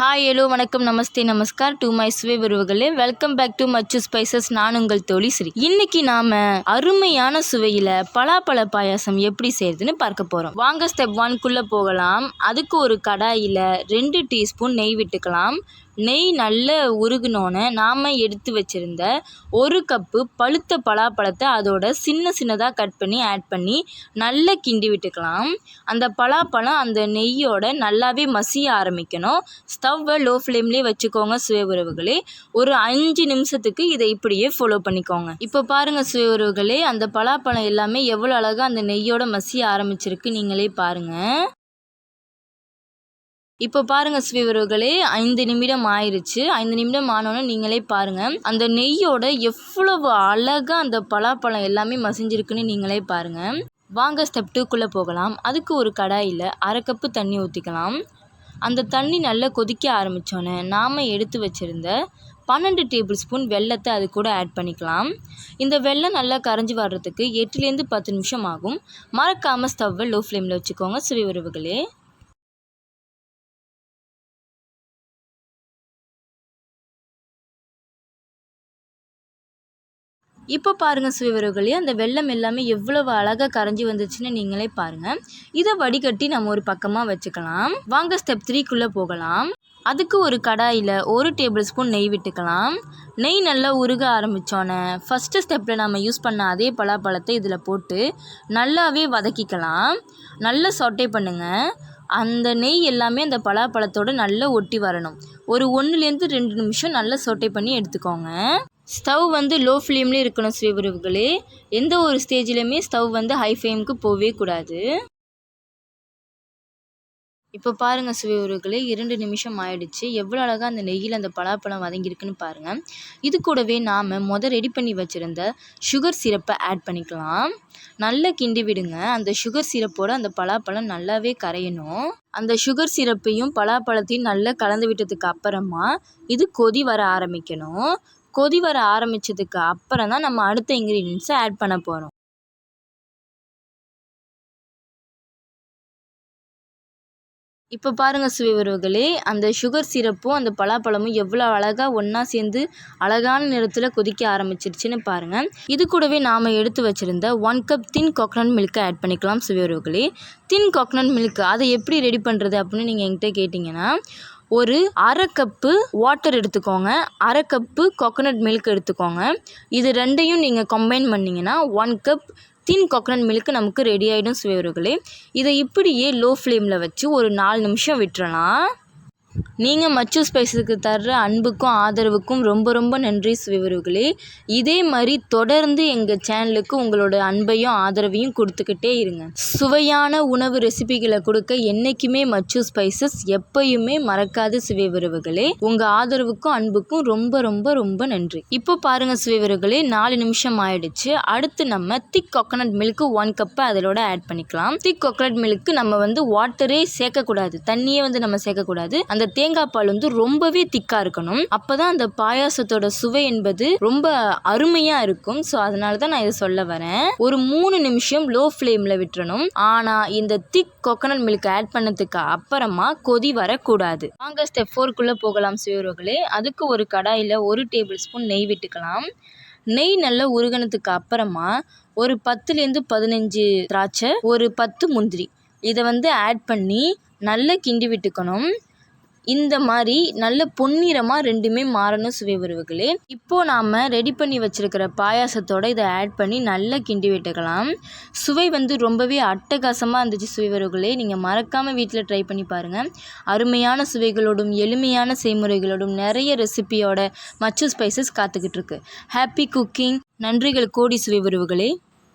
Hi hello வணக்கம் நமஸ்தே நமஸ்கார். To my சுவை உறவுகளே welcome back to much spices நான் உங்கள் தோழி ஸ்ரீ இன்னைக்கு நாம அருமையான சுவையில் பலாப்பழ பாயாசம் எப்படி செய்யறதுன்னு பார்க்க போகிறோம் வாங்க ஸ்டெப் ஒன்குள்ளே போகலாம். அதுக்கு ஒரு கடாயில் ரெண்டு டீஸ்பூன் நெய் விட்டுக்கலாம். நெய் நல்ல உருகுனோன்னே நாம் எடுத்து வச்சுருந்த ஒரு கப்பு பழுத்த பலாப்பழத்தை அதோட சின்ன சின்னதாக கட் பண்ணி ஆட் பண்ணி நல்லா கிண்டி விட்டுக்கலாம். அந்த பலாப்பழம் அந்த நெய்யோட நல்லாவே மசிய ஆரம்பிக்கணும். ஸ்டவ்வை லோ ஃப்ளேம்லேயே வச்சுக்கோங்க சுவை உறவுகளே. ஒரு அஞ்சு நிமிஷத்துக்கு இதை இப்படியே ஃபாலோ பண்ணிக்கோங்க. இப்போ பாருங்கள் சுய உறவுகளே அந்த பலாப்பழம் எல்லாமே எவ்வளோ அழகாக அந்த நெய்யோட மசிய ஆரம்பிச்சிருக்கு நீங்களே பாருங்கள் இப்போ பாருங்கள் சுவிவர்களே ஐந்து நிமிடம் ஆயிருச்சு. ஐந்து நிமிடம் ஆனோன்னு நீங்களே பாருங்கள் அந்த நெய்யோட எவ்வளவு அழகாக அந்த பலாப்பழம் எல்லாமே மசிஞ்சிருக்குன்னு நீங்களே பாருங்கள் வாங்க ஸ்டெப் டூக்குள்ளே போகலாம். அதுக்கு ஒரு கடாயில் அரை கப்பு தண்ணி ஊற்றிக்கலாம் அந்த தண்ணி நல்லா கொதிக்க ஆரம்பித்தோன்னே நாம் எடுத்து வச்சுருந்த பன்னெண்டு டேபிள் ஸ்பூன் வெள்ளத்தை அது கூட ஆட் பண்ணிக்கலாம். இந்த வெள்ளம் நல்லா கரைஞ்சி வர்றதுக்கு எட்டுலேருந்து பத்து நிமிஷம் ஆகும். மறக்காமல் ஸ்டவ்வை லோ ஃப்ளேமில் வச்சுக்கோங்க சுவை உறவுகளே இப்போ பாருங்கள் சுவைவர்களே அந்த வெள்ளம் எல்லாமே எவ்வளவு அழகாக கரைஞ்சி வந்துச்சுன்னு நீங்களே பாருங்கள் இதை வடிகட்டி நம்ம ஒரு பக்கமாக வச்சுக்கலாம். வாங்க ஸ்டெப் த்ரீக்குள்ளே போகலாம். அதுக்கு ஒரு கடாயில் ஒரு டேபிள் ஸ்பூன் நெய் விட்டுக்கலாம். நெய் நல்லா உருக ஆரம்பித்தோன்னே ஃபஸ்ட்டு ஸ்டெப்பில் நம்ம யூஸ் பண்ண அதே பலாப்பழத்தை இதில் போட்டு நல்லாவே வதக்கிக்கலாம். நல்லா சொட்டை பண்ணுங்கள் அந்த நெய் எல்லாமே அந்த பலாப்பழத்தோடு நல்லா ஒட்டி வரணும். ஒரு ஒன்றுலேருந்து ரெண்டு நிமிஷம் நல்லா சொட்டை பண்ணி எடுத்துக்கோங்க. ஸ்டவ் வந்து லோ ஃப்ளேம்லேயே இருக்கணும் சுயபுரவுகளே எந்த ஒரு ஸ்டேஜ்லேயுமே ஸ்டவ் வந்து ஹை ஃப்ளேமுக்கு போகவே கூடாது. இப்போ பாருங்கள் சுவையுறவுகளே இரண்டு நிமிஷம் ஆயிடுச்சு. எவ்வளோ அழகாக அந்த நெய்யில் அந்த பலாப்பழம் வதங்கியிருக்குன்னு பாருங்கள் இது கூடவே நாம் மொதல் ரெடி பண்ணி வச்சுருந்த சுகர் சிரப்பை ஆட் பண்ணிக்கலாம். நல்லா கிண்டி விடுங்க. அந்த சுகர் சிரப்போடு அந்த பலாப்பழம் நல்லாவே கரையணும். அந்த சுகர் சிரப்பையும் பலாப்பழத்தையும் நல்லா கலந்து விட்டதுக்கு அப்புறமா இது கொதி வர ஆரம்பிக்கணும். கொதி வர ஆரம்பித்ததுக்கு அப்புறம் தான் நம்ம அடுத்த இன்க்ரீடியன்ஸை ஆட் பண்ண போகிறோம் இப்போ பாருங்கள் சுவை உறவுகளே அந்த சுகர் சிரப்பும் அந்த பலாப்பழமும் எவ்வளோ அழகாக ஒன்றா சேர்ந்து அழகான நிறத்தில் கொதிக்க ஆரம்பிச்சிருச்சுன்னு பாருங்கள் இது கூடவே நாம் எடுத்து வச்சுருந்த ஒன் கப் தின் கோகனட் மில்க்கை ஆட் பண்ணிக்கலாம் சுவை உறவுகளே தின் கோகனட் மில்க் அதை எப்படி ரெடி பண்ணுறது அப்படின்னு நீங்கள் என்கிட்ட கேட்டிங்கன்னா ஒரு அரை கப்பு வாட்டர் எடுத்துக்கோங்க. அரை கப்பு கோகோனட் மில்க் எடுத்துக்கோங்க. இது ரெண்டையும் நீங்கள் கம்பைன் பண்ணிங்கன்னா one cup thin coconut milk நமக்கு ரெடி ஆகிடும் சுவையவர்களே இதை இப்படியே லோ ஃப்ளேமில் வச்சு ஒரு நாலு நிமிஷம் விட்டுறலாம். நீங்கள் மச்சு ஸ்பைஸுக்கு தர்ற அன்புக்கும் ஆதரவுக்கும் ரொம்ப ரொம்ப நன்றி சுவிவர்களே இதே மாதிரி தொடர்ந்து எங்கள் சேனலுக்கு உங்களோட அன்பையும் ஆதரவையும் கொடுத்துக்கிட்டே இருங்க. சுவையான உணவு ரெசிபிகளை கொடுக்க என்றைக்குமே மச்சு ஸ்பைசஸ் எப்பயுமே மறக்காது சுவைவரவுகளே உங்கள் ஆதரவுக்கும் அன்புக்கும் ரொம்ப ரொம்ப ரொம்ப நன்றி. இப்போ பாருங்கள் சுவைவர்களே நாலு நிமிஷம் ஆயிடுச்சு. அடுத்து நம்ம திக் கொக்கனட் மில்க் ஒன் கப்பை அதோட ஆட் பண்ணிக்கலாம். திக் கொக்கனட் மில்க்கு நம்ம வந்து வாட்டரே சேர்க்கக்கூடாது. தண்ணியே வந்து நம்ம சேர்க்கக்கூடாது. அந்த தேங்காய் பால் வந்து ரொம்பவே திக்காக இருக்கணும். அப்போ தான் அந்த பாயாசத்தோட சுவை என்பது ரொம்ப அருமையாக இருக்கும். ஸோ அதனால தான் நான் இதை சொல்ல வரேன். ஒரு மூணு நிமிஷம் லோ ஃப்ளேமில் விட்டுறணும். ஆனால் இந்த திக் கொக்கனட் மில்க் ஆட் பண்ணதுக்கு அப்புறமா கொதி வரக்கூடாது. வாங்க ஸ்டெப் ஃபோர்க்குள்ளே போகலாம் சுயரோகளே. அதுக்கு ஒரு கடாயில் ஒரு டேபிள் ஸ்பூன் நெய் விட்டுக்கலாம். நெய் நல்லா உருகினதுக்கு அப்புறமா ஒரு பத்துலேருந்து பதினஞ்சு திராட்சை ஒரு பத்து முந்திரி. இதை வந்து ஆட் பண்ணி நல்லா கிண்டி விட்டுக்கணும். இந்த மாதிரி நல்ல பொன்னிறமாக ரெண்டுமே மாறணும் சுவை உறவுகளே. இப்போது நாம் ரெடி பண்ணி வச்சுருக்கிற பாயாசத்தோடு இதை ஆட் பண்ணி நல்லா கிண்டி விட்டுக்கலாம். சுவை வந்து ரொம்பவே அட்டகாசமாக இருந்துச்சு சுவை உறவுகளே. நீங்கள் மறக்காமல் வீட்டில் ட்ரை பண்ணி பாருங்கள் அருமையான சுவைகளோடும் எளிமையான செய்முறைகளோடும் நிறைய ரெசிபியோட மச்சு ஸ்பைசஸ் காத்துக்கிட்டு இருக்கு. ஹாப்பி குக்கிங் நன்றிகள் கோடி சுவை உறவுகளே.